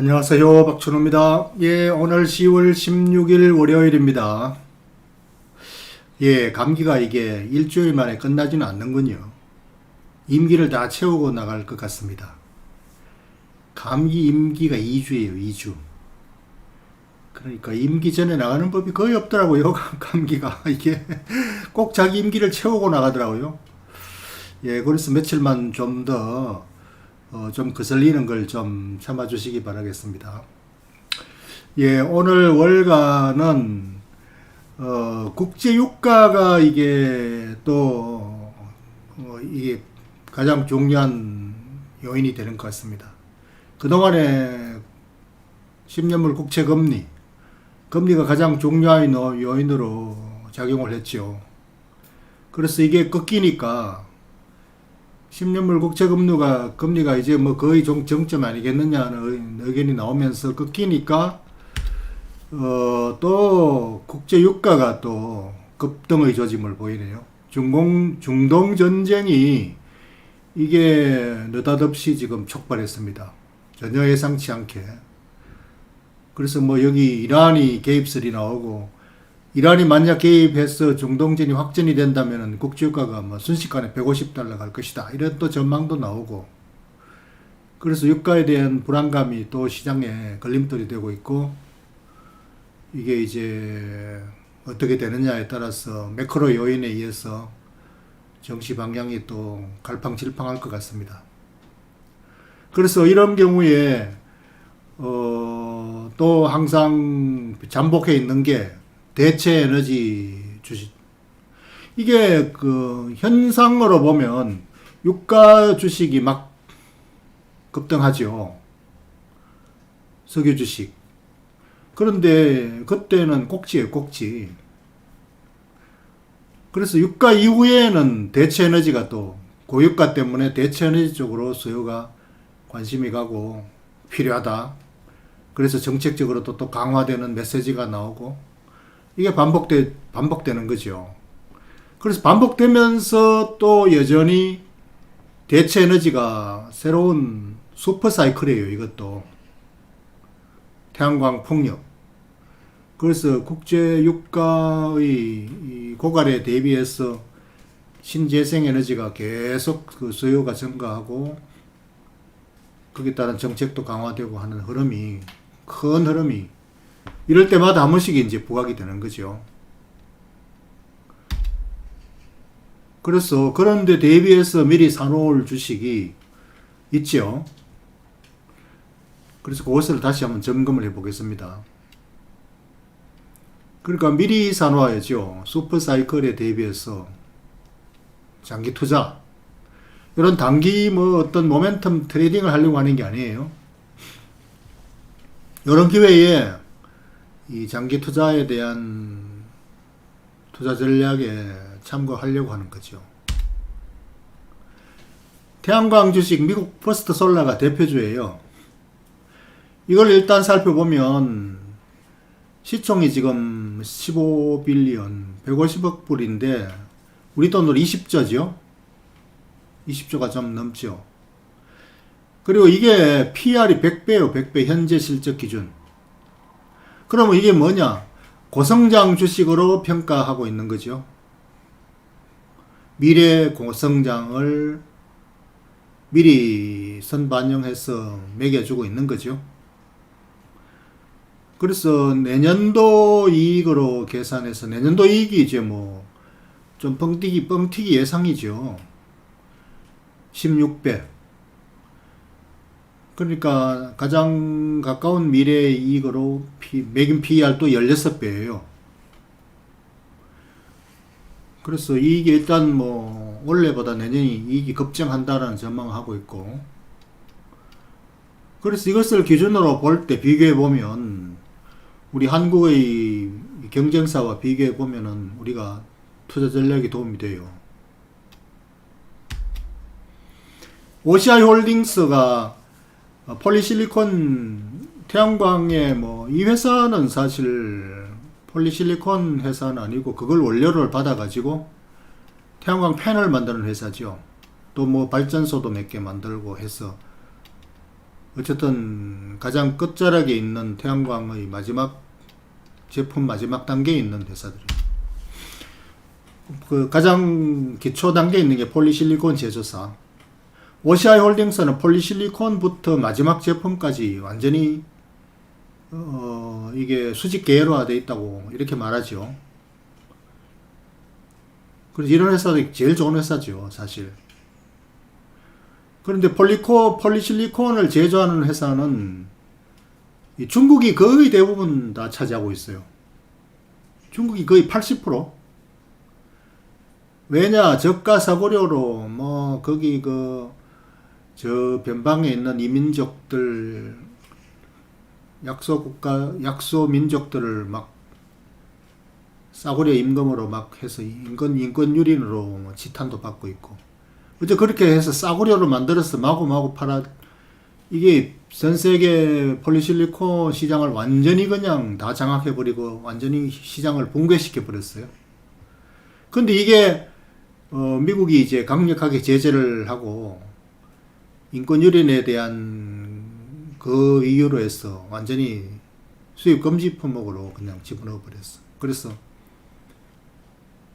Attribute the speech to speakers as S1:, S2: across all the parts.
S1: 안녕하세요. 박준호입니다. 예, 오늘 10월 16일 월요일입니다. 예, 감기가 이게 일주일 만에 끝나지는 않는군요. 임기를 다 채우고 나갈 것 같습니다. 감기 임기가 2주예요, 2주. 그러니까 임기 전에 나가는 법이 거의 없더라고요, 감기가. 이게 꼭 자기 임기를 채우고 나가더라고요. 예, 그래서 며칠만 좀 더, 어, 좀 거슬리는 걸 좀 참아주시기 바라겠습니다. 예, 오늘 월가는, 어, 국제 유가가 이게 또, 어, 이게 가장 중요한 요인이 되는 것 같습니다. 그동안에 10년물 국채 금리, 금리가 가장 중요한 요- 요인으로 작용을 했죠. 그래서 이게 꺾이니까 10년물 국채 금리가 금리가 이제 뭐 거의 정, 정점 아니겠느냐는 의- 의견이 나오면서 꺾이니까 어, 또 국제 유가가 또 급등의 조짐을 보이네요. 중공 중동 전쟁이 이게 느닷없이 지금 촉발했습니다. 전혀 예상치 않게. 그래서 뭐 여기 이란이 개입설이 나오고 이란이 만약 개입해서 중동전이 확전이 된다면 국제유가가 뭐 순식간에 150달러 갈 것이다. 이런 또 전망도 나오고. 그래서 유가에 대한 불안감이 또 시장에 걸림돌이 되고 있고, 이게 이제 어떻게 되느냐에 따라서 매크로 요인에 의해서 정치 방향이 또 갈팡질팡할 것 같습니다. 그래서 이런 경우에, 어, 또 항상 잠복해 있는 게 대체 에너지 주식. 이게 그 현상으로 보면 유가 주식이 막 급등하죠. 석유 주식. 그런데 그때는 꼭지예요, 꼭지. 그래서 유가 이후에는 대체 에너지가 또 고유가 때문에 대체 에너지 쪽으로 수요가 관심이 가고 필요하다. 그래서 정책적으로 또, 또 강화되는 메시지가 나오고 이게 반복돼 반복되는 거죠. 그래서 반복되면서 또 여전히 대체 에너지가 새로운 슈퍼 사이클이에요. 이것도 태양광 폭력. 그래서 국제 유가의 이 고갈에 대비해서 신재생 에너지가 계속 그 수요가 증가하고 거기에 따른 정책도 강화되고 하는 흐름이 큰 흐름이 이럴 때마다 한 번씩 이제 부각이 되는 거죠. 그래서 그런데 대비해서 미리 사놓을 주식이 있죠. 그래서 그것을 다시 한번 점검을 해 보겠습니다. 그러니까 미리 사놓아야죠. 슈퍼 사이클에 대비해서 장기 투자. 이런 단기 뭐 어떤 모멘텀 트레이딩을 하려고 하는 게 아니에요. 이런 기회에 이 장기 투자에 대한 투자 전략에 참고하려고 하는 거죠. 태양광 주식 미국 퍼스트 솔라가 대표주예요. 이걸 일단 살펴보면 시총이 지금 15빌리언 150억 불인데 우리 돈으로 20조죠. 20조가 좀 넘죠. 그리고 이게 PR이 100배요, 100배 현재 실적 기준. 그러면 이게 뭐냐? 고성장 주식으로 평가하고 있는 거죠. 미래 고성장을 미리 선반영해서 매겨주고 있는 거죠. 그래서 내년도 이익으로 계산해서 내년도 이익이 이제 뭐 좀 뻥튀기 뻥튀기 예상이죠. 16배. 그러니까 가장 가까운 미래의 이익으로 피, 매긴 PER도 16배예요. 그래서 이익이 일단 뭐 올해보다 내년이 이익이 급증한다라는 전망을 하고 있고 그래서 이것을 기준으로 볼 때 비교해 보면 우리 한국의 경쟁사와 비교해 보면은 우리가 투자 전략에 도움이 돼요. 오시아이 홀딩스가 어, 폴리실리콘 태양광의 뭐 이 회사는 사실 폴리실리콘 회사는 아니고 그걸 원료를 받아 가지고 태양광 팬을 만드는 회사죠. 또 뭐 발전소도 몇 개 만들고 해서 어쨌든 가장 끝자락에 있는 태양광의 마지막 제품 마지막 단계에 있는 회사들이에요. 그 가장 기초 단계에 있는 게 폴리실리콘 제조사. 오시아이 홀딩스는 폴리실리콘부터 마지막 제품까지 완전히 어 이게 수직 계열화되어 있다고 이렇게 말하죠. 그래서 이런 회사도 제일 좋은 회사죠, 사실. 그런데 폴리코 폴리실리콘을 제조하는 회사는 이 중국이 거의 대부분 다 차지하고 있어요. 중국이 거의 80%. 왜냐 저가 사고료로 뭐 거기 그 저 변방에 있는 이민족들 약소 국가 약소 민족들을 막 싸구려 임금으로 막 해서 인권 인권 유린으로 뭐 지탄도 받고 있고 어째 그렇게 해서 싸구려로 만들어서 마구마구 팔아 이게 전 세계 폴리실리콘 시장을 완전히 그냥 다 장악해 버리고 완전히 시장을 붕괴시켜 버렸어요. 근데 이게 어, 미국이 이제 강력하게 제재를 하고 인권 유린에 대한 그 이유로 해서 완전히 수입 금지 품목으로 그냥 집어넣어 버렸어. 그래서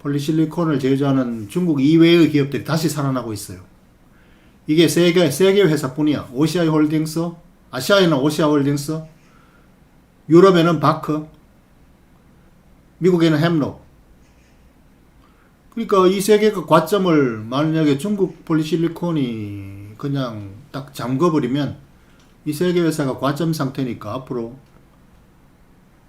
S1: 폴리실리콘을 제조하는 중국 이외의 기업들이 다시 살아나고 있어요. 이게 세계 세계 회사뿐이야. 오시아이 홀딩스, 아시아에는 오시아 홀딩스, 유럽에는 바크, 미국에는 햄록. 그러니까 이세 개가 과점을 만약에 중국 폴리실리콘이 그냥 딱 잠궈버리면 이 세 개 회사가 과점 상태니까 앞으로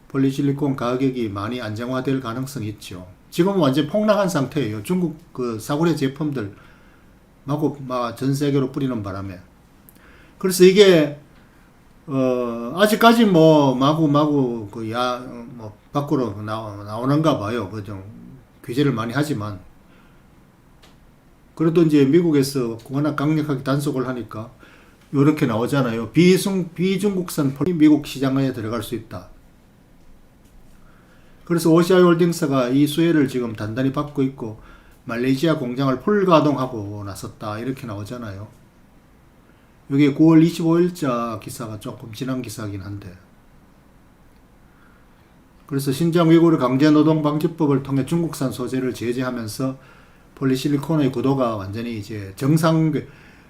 S1: 폴리실리콘 가격이 많이 안정화될 가능성이 있죠. 지금은 완전 폭락한 상태예요. 중국 그 사고리 제품들 마구 막전 세계로 뿌리는 바람에. 그래서 이게 어 아직까지 뭐 마구 마구 그야뭐 밖으로 나오, 나오는가 봐요. 그죠? 규제를 많이 하지만 그래도 이제 미국에서 워낙 강력하게 단속을 하니까 이렇게 나오잖아요. 비중 비중국산 폴이 미국 시장에 들어갈 수 있다. 그래서 오시아이 홀딩스가 이 수혜를 지금 단단히 받고 있고 말레이시아 공장을 풀 가동하고 나섰다 이렇게 나오잖아요. 이게 9월 25일자 기사가 조금 지난 기사긴 한데 그래서 신장 위구르 강제 노동 방지법을 통해 중국산 소재를 제재하면서 폴리실리콘의 구도가 완전히 이제 정상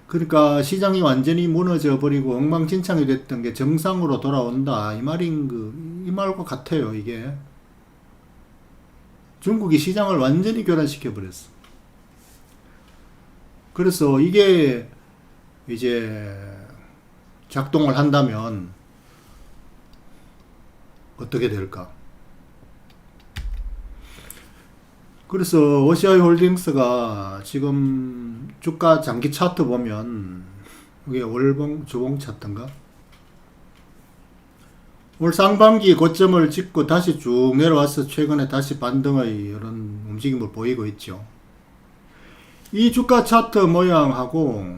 S1: 그러니까 시장이 완전히 무너져 버리고 엉망진창이 됐던 게 정상으로 돌아온다 이 말인 그 이 말과 같아요 이게 중국이 시장을 완전히 교란시켜 버렸어. 그래서 이게 이제 작동을 한다면 어떻게 될까? 그래서 오시아이 홀딩스가 지금 주가 장기 차트 보면 이게 월봉 주봉 차트인가? 올 상반기 고점을 찍고 다시 쭉 내려와서 최근에 다시 반등의 이런 움직임을 보이고 있죠. 이 주가 차트 모양하고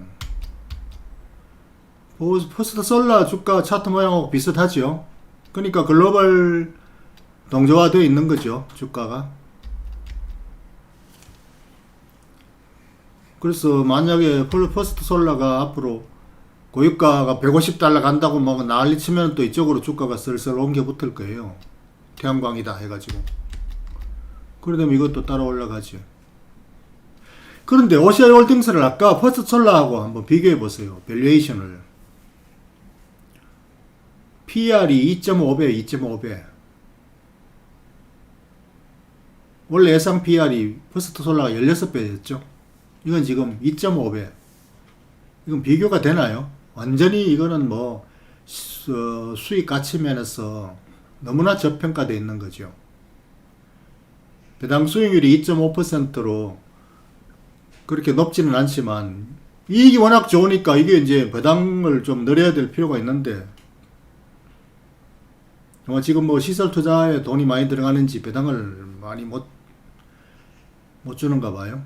S1: 포스트 솔라 주가 차트 모양하고 비슷하죠. 그러니까 글로벌 동조화되어 있는 거죠. 주가가. 그래서 만약에 퍼스트 솔라가 앞으로 고유가가 150달러 간다고 막 난리 치면 또 이쪽으로 주가가 슬슬 옮겨 붙을 거예요. 태양광이다 해가지고. 그러면 이것도 따라 올라가죠. 그런데 오시아이 홀딩스를 아까 퍼스트 솔라하고 한번 비교해 보세요. 밸류에이션을. PR이 2.5배, 2.5배. 원래 예상 PR이 퍼스트 솔라가 16배였죠. 이건 지금 2.5배. 이건 비교가 되나요? 완전히 이거는 뭐 수, 수익 가치 면에서 너무나 저평가되어 있는 거죠. 배당 수익률이 2.5%로 그렇게 높지는 않지만 이익이 워낙 좋으니까 이게 이제 배당을 좀 늘려야 될 필요가 있는데 어, 지금 뭐 시설 투자에 돈이 많이 들어가는지 배당을 많이 못, 못 주는가 봐요.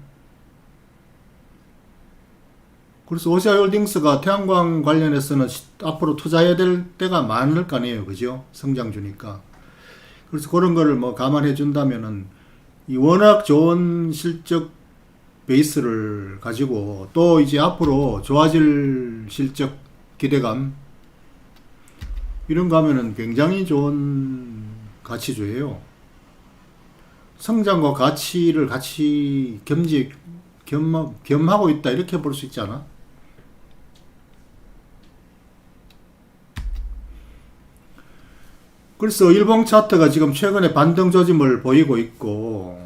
S1: 그래서 오시아 홀딩스가 태양광 관련해서는 시- 앞으로 투자해야 될 때가 많을 거 아니에요. 그죠? 성장주니까. 그래서 그런 거를 뭐 감안해 준다면은 이 워낙 좋은 실적 베이스를 가지고 또 이제 앞으로 좋아질 실적 기대감 이런 거 하면은 굉장히 좋은 가치주예요. 성장과 가치를 같이 겸지 겸 겸하고 있다 이렇게 볼 수 있지 않아? 그래서 일봉 차트가 지금 최근에 반등 조짐을 보이고 있고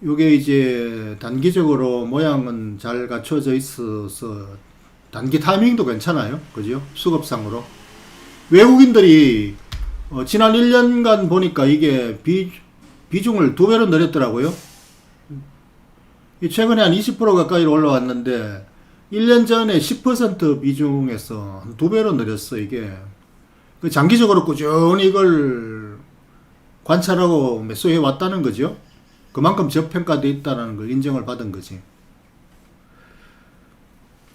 S1: 이게 이제 단기적으로 모양은 잘 갖춰져 있어서 단기 타이밍도 괜찮아요. 그죠? 수급상으로. 외국인들이 어, 지난 1년간 보니까 이게 비, 비중을 두 배로 늘렸더라고요. 이 최근에 한 20% 가까이 올라왔는데 1년 전에 10% 비중에서 한두 배로 늘렸어 이게. 그 장기적으로 꾸준히 이걸 관찰하고 매수해 왔다는 거죠. 그만큼 저평가돼 있다는 걸 인정을 받은 거지.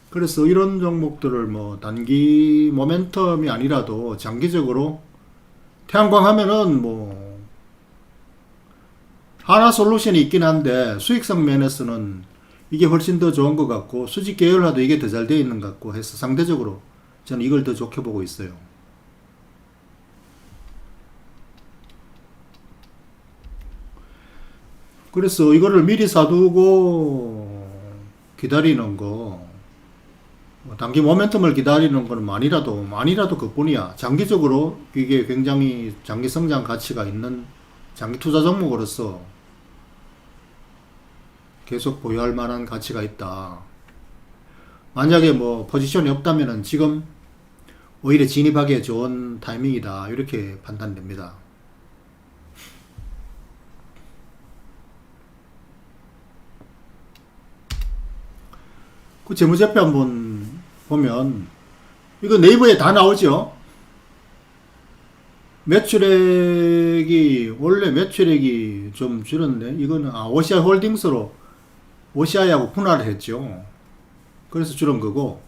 S1: 그래서 이런 종목들을 뭐 단기 모멘텀이 아니라도 장기적으로 태양광 하면은 뭐 하나 솔루션이 있긴 한데 수익성 면에서는 이게 훨씬 더 좋은 것 같고 수직 계열화도 이게 더 잘 되어 있는 것 같고 해서 상대적으로 저는 이걸 더 좋게 보고 있어요. 그래서 이거를 미리 사두고 기다리는 거, 뭐 단기 모멘텀을 기다리는 거는 많이라도, 많이라도 그뿐이야. 장기적으로 이게 굉장히 장기 성장 가치가 있는 장기 투자 종목으로서 계속 보유할 만한 가치가 있다. 만약에 뭐 포지션이 없다면은 지금 오히려 진입하기에 좋은 타이밍이다. 이렇게 판단됩니다. 그 재무제표 한번 보면 이거 네이버에 다 나오죠. 매출액이 원래 매출액이 좀 줄었네. 이거는 아, 오시아 홀딩스로 오시아하고 분할을 했죠. 그래서 줄은 거고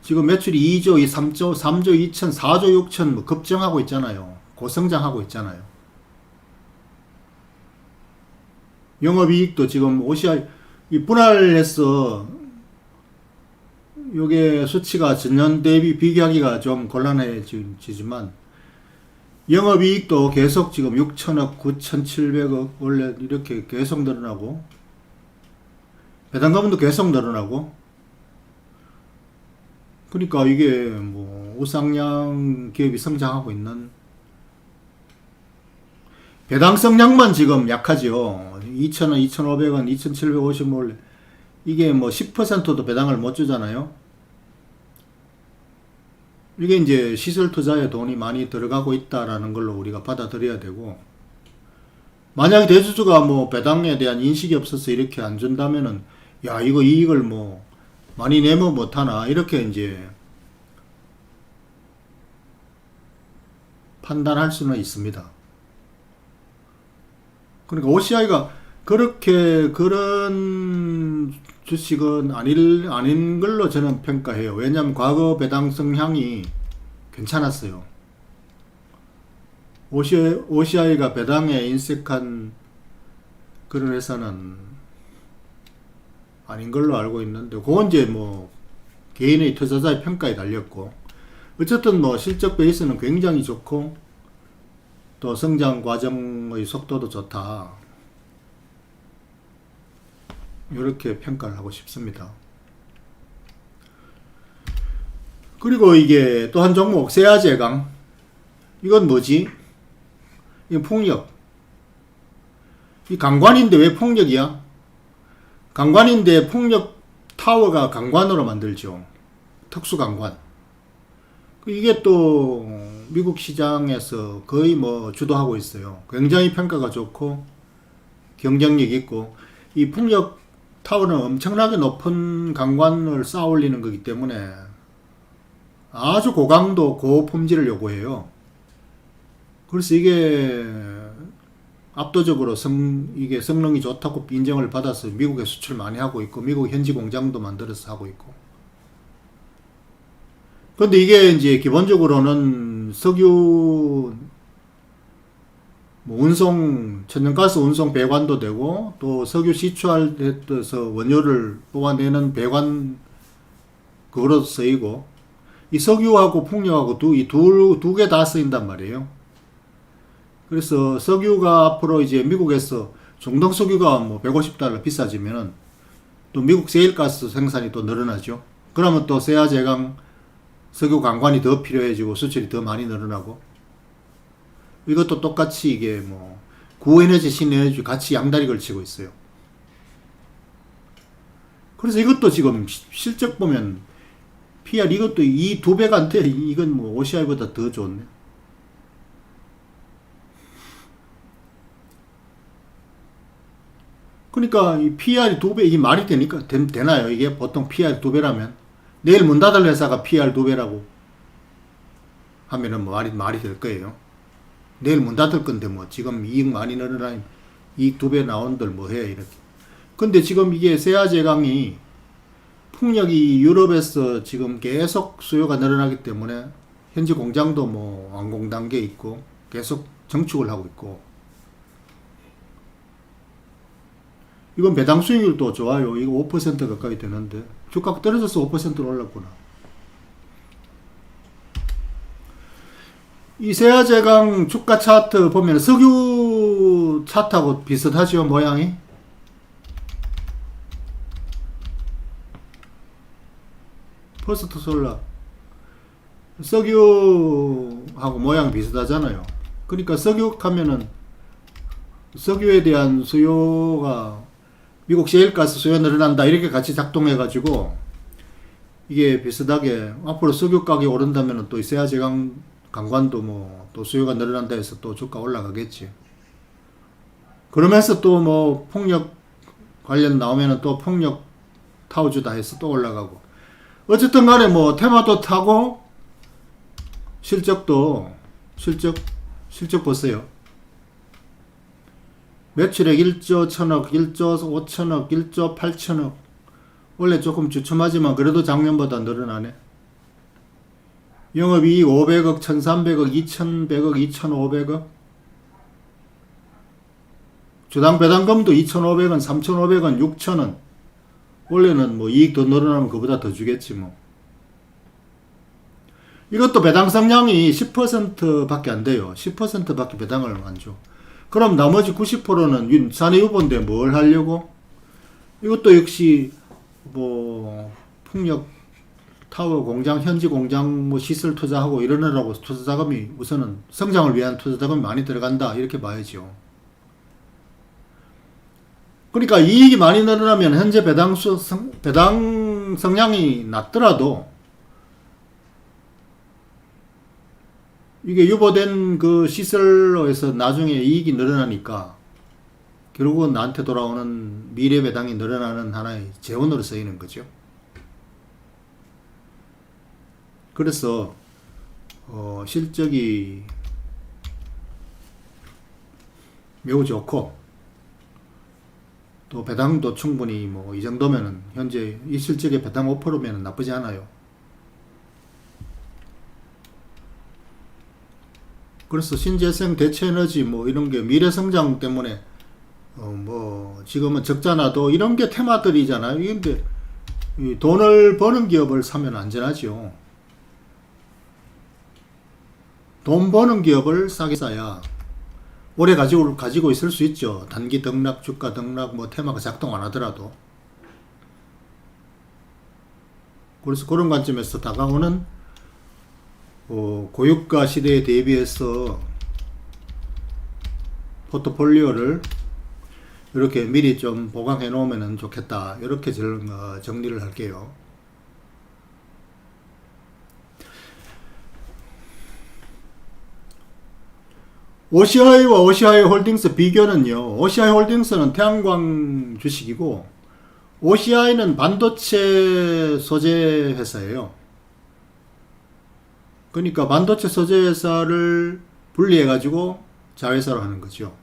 S1: 지금 매출이 2조, 3조, 3조 2천, 4조 6천 뭐 급증하고 있잖아요. 고성장하고 있잖아요. 영업이익도 지금 오시아 이 분할해서 요게 수치가 전년 대비 비교하기가 좀 곤란해지지만 영업이익도 계속 지금 6천억, 9,700억 원래 이렇게 계속 늘어나고 배당금도 계속 늘어나고 그러니까 이게 뭐 우상향 기업이 성장하고 있는 배당 성량만 지금 약하죠. 2,000원, 2,500원, 2,750원 이게 뭐 10%도 배당을 못 주잖아요. 이게 이제 시설 투자에 돈이 많이 들어가고 있다라는 걸로 우리가 받아들여야 되고 만약에 대주주가 뭐 배당에 대한 인식이 없어서 이렇게 안 준다면은 야 이거 이익을 뭐 많이 내면 못하나 이렇게 이제 판단할 수는 있습니다. 그러니까 OCI가 그렇게 그런 주식은 아닐 아닌 걸로 저는 평가해요. 왜냐하면 과거 배당 성향이 괜찮았어요. OCI, OCI가 배당에 인색한 그런 회사는 아닌 걸로 알고 있는데 그건 이제 뭐 개인의 투자자의 평가에 달렸고 어쨌든 뭐 실적 베이스는 굉장히 좋고 또 성장 과정의 속도도 좋다. 이렇게 평가를 하고 싶습니다. 그리고 이게 또 한 종목 세아제강 이건 뭐지? 이건 폭력. 이 강관인데 왜 폭력이야? 강관인데 폭력 타워가 강관으로 만들죠. 특수 강관. 이게 또 미국 시장에서 거의 뭐 주도하고 있어요. 굉장히 평가가 좋고 경쟁력 있고 이 풍력 타워는 엄청나게 높은 강관을 쌓아 올리는 거기 때문에 아주 고강도 고품질을 요구해요. 그래서 이게 압도적으로 성, 이게 성능이 좋다고 인정을 받아서 미국에 수출 많이 하고 있고, 미국 현지 공장도 만들어서 하고 있고. 근데 이게 이제 기본적으로는 석유 뭐 운송 천연가스 운송 배관도 되고 또 석유 시추할 때서 원료를 뽑아내는 배관 그거로 쓰이고 이 석유하고 풍력하고 두, 이 두, 두 개 다 쓰인단 말이에요. 그래서 석유가 앞으로 이제 미국에서 중동 석유가 뭐 150달러 비싸지면은 또 미국 세일가스 생산이 또 늘어나죠. 그러면 또 세아 제강 석유 관관이 더 필요해지고 수출이 더 많이 늘어나고 이것도 똑같이 이게 뭐 구에너지 신에너지 같이 양다리 걸치고 있어요. 그래서 이것도 지금 시- 실적 보면 PR 이것도 이 두 배가 안 돼. 이건 뭐 OCI보다 더 좋네. 그러니까 이 PR이 두 배, 이게 말이 되니까, 되, 되나요? 이게 보통 PR 두 배라면? 내일 문 닫을 회사가 PR 두 배라고 하면은 뭐 말이, 말이 될 거예요. 내일 문 닫을 건데 뭐 지금 이익 많이 늘어나니 이익 두 배 나온들 뭐 해, 이렇게. 근데 지금 이게 세아 제강이 풍력이 유럽에서 지금 계속 수요가 늘어나기 때문에 현지 공장도 뭐 완공 단계에 있고 계속 정축을 하고 있고 이건 배당 수익률도 좋아요. 이거 5% 가까이 되는데 주가가 떨어져서 5%로 올랐구나. 이 세아 제강 주가 차트 보면 석유 차트하고 비슷하죠 모양이. 퍼스트 솔라 석유하고 모양 비슷하잖아요. 그러니까 석유 하면은 석유에 대한 수요가 미국 셰일가스 수요 늘어난다 이렇게 같이 작동해 가지고 이게 비슷하게 앞으로 석유 가격이 오른다면 또 이세아 제강 강관도 뭐 또 수요가 늘어난다 해서 또 주가 올라가겠지. 그러면서 또 뭐 폭력 관련 나오면은 또 폭력 타워주다 해서 또 올라가고 어쨌든 간에 뭐 테마도 타고 실적도 실적 실적 보세요. 매출액 1조 1000억, 1조 5천억, 1조 8천억. 원래 조금 주춤하지만 그래도 작년보다 늘어나네. 영업이익 500억, 1300억, 2100억, 2500억. 주당 배당금도 2500원, 3500원, 6000원. 원래는 뭐 이익 더 늘어나면 그보다 더 주겠지 뭐. 이것도 배당 성량이 10% 밖에 안 돼요. 10% 밖에 배당을 안 줘. 그럼 나머지 90%는 사내 유보인데 뭘 하려고? 이것도 역시 뭐 풍력 타워 공장 현지 공장 뭐 시설 투자하고 이러느라고 투자 자금이 우선은 성장을 위한 투자 자금이 많이 들어간다 이렇게 봐야죠. 그러니까 이익이 많이 늘어나면 현재 배당 수 성, 배당 성량이 낮더라도 이게 유보된 그 시설로에서 나중에 이익이 늘어나니까 결국은 나한테 돌아오는 미래 배당이 늘어나는 하나의 재원으로 쓰이는 거죠. 그래서 어, 실적이 매우 좋고 또 배당도 충분히 뭐 이 정도면은 현재 이 실적의 배당 5%면 나쁘지 않아요. 그래서 신재생 대체에너지 뭐 이런 게 미래 성장 때문에 어 뭐 지금은 적자나도 이런 게 테마들이잖아요. 이 돈을 버는 기업을 사면 안전하죠. 돈 버는 기업을 싸게 사야 오래 가지고 가지고 있을 수 있죠. 단기 등락, 주가 등락, 뭐 테마가 작동 안 하더라도. 그래서 그런 관점에서 다가오는 어, 고유가 시대에 대비해서 포트폴리오를 이렇게 미리 좀 보강해 놓으면 좋겠다. 이렇게 정, 어, 정리를 할게요. OCI와 OCI 홀딩스 비교는요. OCI 홀딩스는 태양광 주식이고 OCI는 반도체 소재 회사예요. 그러니까 반도체 소재 회사를 분리해 가지고 자회사로 하는 거죠.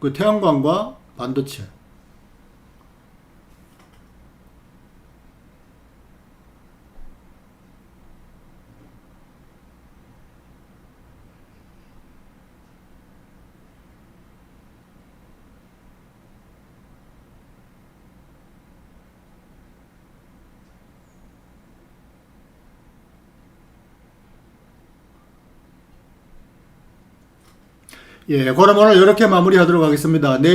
S1: 그 태양광과 반도체. 예, 그럼 오늘 이렇게 마무리하도록 하겠습니다. 내일